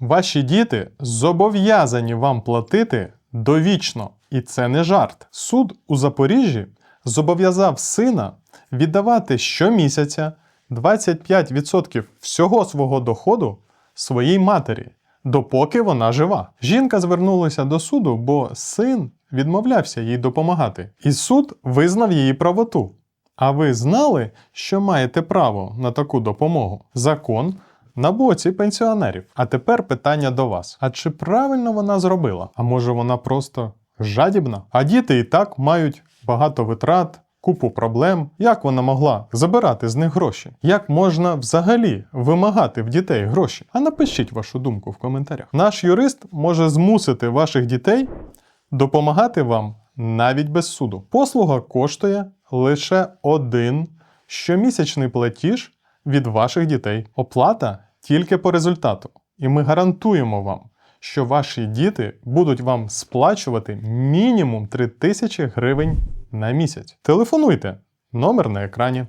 Ваші діти зобов'язані вам платити довічно, і це не жарт. Суд у Запоріжжі зобов'язав сина віддавати щомісяця 25% всього свого доходу своїй матері, допоки вона жива. Жінка звернулася до суду, бо син відмовлявся їй допомагати, і суд визнав її правоту. А ви знали, що маєте право на таку допомогу? Закон на боці пенсіонерів. А тепер питання до вас: а чи правильно вона зробила? А може вона просто жадібна? А діти і так мають багато витрат. Купу проблем, як вона могла забирати з них гроші? Як можна взагалі вимагати в дітей гроші? А напишіть вашу думку в коментарях. Наш юрист може змусити ваших дітей допомагати вам навіть без суду. Послуга коштує лише один щомісячний платіж від ваших дітей. Оплата тільки по результату. І ми гарантуємо вам, що ваші діти будуть вам сплачувати мінімум 3000 гривень на місяць. Телефонуйте, номер на екрані.